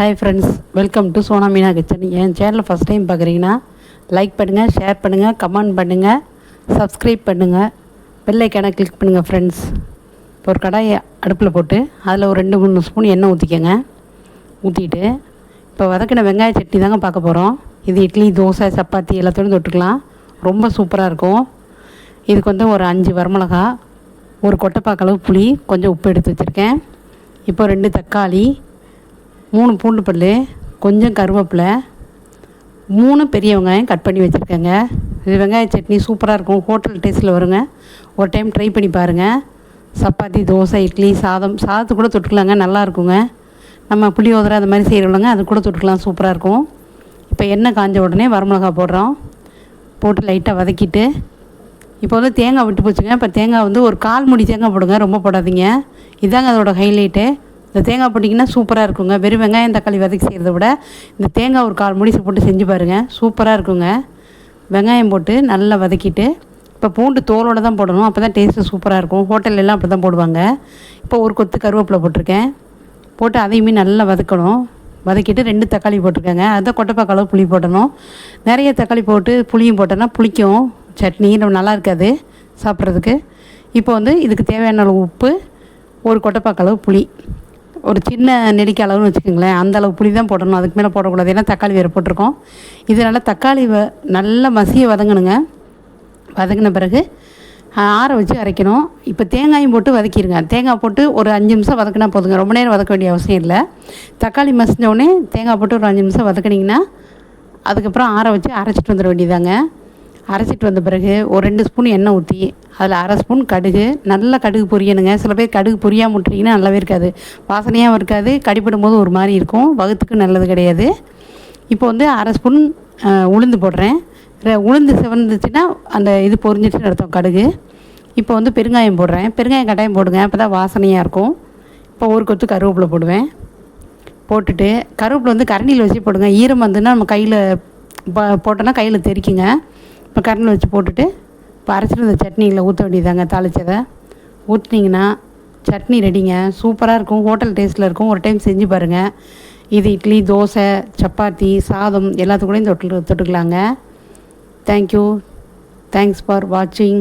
Hi friends welcome to Sona Meena kitchen என் சேனலை first time பார்க்குறீங்கன்னா like பண்ணுங்கள் share பண்ணுங்கள் கமெண்ட் பண்ணுங்கள் சப்ஸ்கிரைப் பண்ணுங்கள் பெல்லைக்கான கிளிக் பண்ணுங்கள் ஃப்ரெண்ட்ஸ் இப்போ ஒரு கடாயை அடுப்பில் போட்டு அதில் ஒரு ரெண்டு மூணு ஸ்பூன் எண்ணெய் ஊற்றிக்கோங்க ஊற்றிட்டு இப்போ வதக்கின வெங்காய சட்னி தாங்க பார்க்க போகிறோம் இது இட்லி தோசை சப்பாத்தி எல்லாத்தோடும் தொட்டுக்கலாம். ரொம்ப சூப்பராக இருக்கும். இதுக்கு வந்து ஒரு அஞ்சு வரமிளகா ஒரு கொட்டைப்பாக்களவு புளி கொஞ்சம் உப்பு எடுத்து வச்சுருக்கேன். இப்போ ரெண்டு தக்காளி மூணு பூண்டு பல் கொஞ்சம் கருவேப்பிலை மூணு பெரிய வெங்காயம் கட் பண்ணி வச்சுருக்கேங்க. இது வெங்காய சட்னி சூப்பராக இருக்கும். ஹோட்டல் டேஸ்ட்டில் வருங்க. ஒரு டைம் ட்ரை பண்ணி பாருங்கள் சப்பாத்தி தோசை இட்லி சாதம் சாதத்து கூட தொட்டுக்கலாங்க. நல்லா இருக்குங்க. நம்ம புளியோதரை அந்த மாதிரி செய்கிறவங்க அது கூட தொட்டுக்கலாம். சூப்பராக இருக்கும். இப்போ எண்ணெய் காஞ்ச உடனே வரமிளகா போடுறோம். போட்டு லைட்டாக வதக்கிட்டு இப்போ வந்து தேங்காய் விட்டு போச்சுங்க. இப்போ தேங்காய் வந்து ஒரு கால் முடி தேங்காய் போடுங்க. ரொம்ப போடாதீங்க. இதாங்க அதோட ஹைலைட்டு இந்த தேங்காய் போட்டிங்கன்னா சூப்பராக இருக்குங்க. வெறும் வெங்காயம் தக்காளி வதக்கி செய்கிறத விட இந்த தேங்காய் ஒரு கால் முடிசு போட்டு செஞ்சு பாருங்கள் சூப்பராக இருக்குங்க. வெங்காயம் போட்டு நல்லா வதக்கிட்டு இப்போ பூண்டு தோலோடு தான் போடணும். அப்போ தான் டேஸ்ட்டு சூப்பராக இருக்கும் ஹோட்டல்லாம் அப்படி தான் போடுவாங்க. இப்போ ஒரு கொத்து கருவேப்பிலை போட்டிருக்கேன். போட்டு அதையுமே நல்லா வதக்கணும். வதக்கிட்டு ரெண்டு தக்காளி போட்டிருக்கேங்க. அதை கொட்டைப்பாக்க அளவு புளி போடணும். நிறைய தக்காளி போட்டு புளியும் போட்டோன்னா புளிக்கும். சட்னி நம்ம நல்லா இருக்காது சாப்பிட்றதுக்கு. இப்போ வந்து இதுக்கு தேவையான அளவு உப்பு ஒரு கொட்டைப்பாக்க அளவு புளி. ஒரு சின்ன நெல்லிக்காய் அளவுன்னு வச்சுக்கோங்களேன் அந்த அளவு புளி தான் போடணும். அதுக்கு மேலே போடக்கூடாது. ஏன்னா தக்காளி வேறு போட்டிருக்கோம். இதனால் தக்காளி வ நல்லா மசிய வதங்கணுங்க. வதங்கின பிறகு ஆற வச்சு அரைக்கணும். இப்போ தேங்காயும் போட்டு வதக்கிடுங்க தேங்காய் போட்டு ஒரு அஞ்சு நிமிஷம் வதக்கினா போதுங்க. ரொம்ப நேரம் வதக்க வேண்டிய அவசியம் இல்லை. தக்காளி மசிஞ்சோடனே தேங்காய் போட்டு ஒரு அஞ்சு நிமிஷம் வதக்கினீங்கன்னா அதுக்கப்புறம் ஆற வச்சு அரைச்சிட்டு வந்துட வேண்டியதாங்க அரைச்சிட்டு வந்த பிறகு ஒரு ரெண்டு ஸ்பூன் எண்ணெய் ஊற்றி அதில் அரை ஸ்பூன் கடுகு. நல்லா கடுகு பொரியணுங்க. சில பேர் கடுகு பொரியாமல் விட்டுறீங்கன்னா நல்லாவே இருக்காது. வாசனையாகவும் இருக்காது. கடிப்படும் போது ஒரு மாதிரி இருக்கும். வகுத்துக்கு நல்லது கிடையாது. இப்போ வந்து அரை ஸ்பூன் உளுந்து போடுறேன். உளுந்து சிவந்துச்சுன்னா அந்த இது பொரிஞ்சிட்டு அர்த்தம் கடுகு. இப்போ வந்து பெருங்காயம் போடுறேன். பெருங்காயம் கட்டாயம் போடுங்க. அப்போ தான் வாசனையாக இருக்கும். இப்போ ஒரு கொத்து கருவேப்பிலை போடுவேன். போட்டுட்டு கருவேப்பிலை வந்து கரண்டியில் வச்சு போடுங்க. ஈரம் வந்துன்னா நம்ம கையில் போட்டோன்னா கையில் தெரிக்குங்க. இப்போ கரண்டியில் வச்சு போட்டுட்டு இப்போ அரைச்சிட்டு இந்த சட்னியில் ஊற்ற வேண்டியதாங்க தாளிச்சதை. ஊற்றுனீங்கன்னா சட்னி ரெடிங்க. சூப்பராக இருக்கும். ஹோட்டல் டேஸ்ட்டில் இருக்கும். ஒரு டைம் செஞ்சு பாருங்கள் இது இட்லி தோசை சப்பாத்தி சாதம் எல்லாத்துக்கூடையும் தொட்டு தொட்டுக்கலாங்க தேங்க்யூ தேங்க்ஸ் ஃபார் வாட்சிங்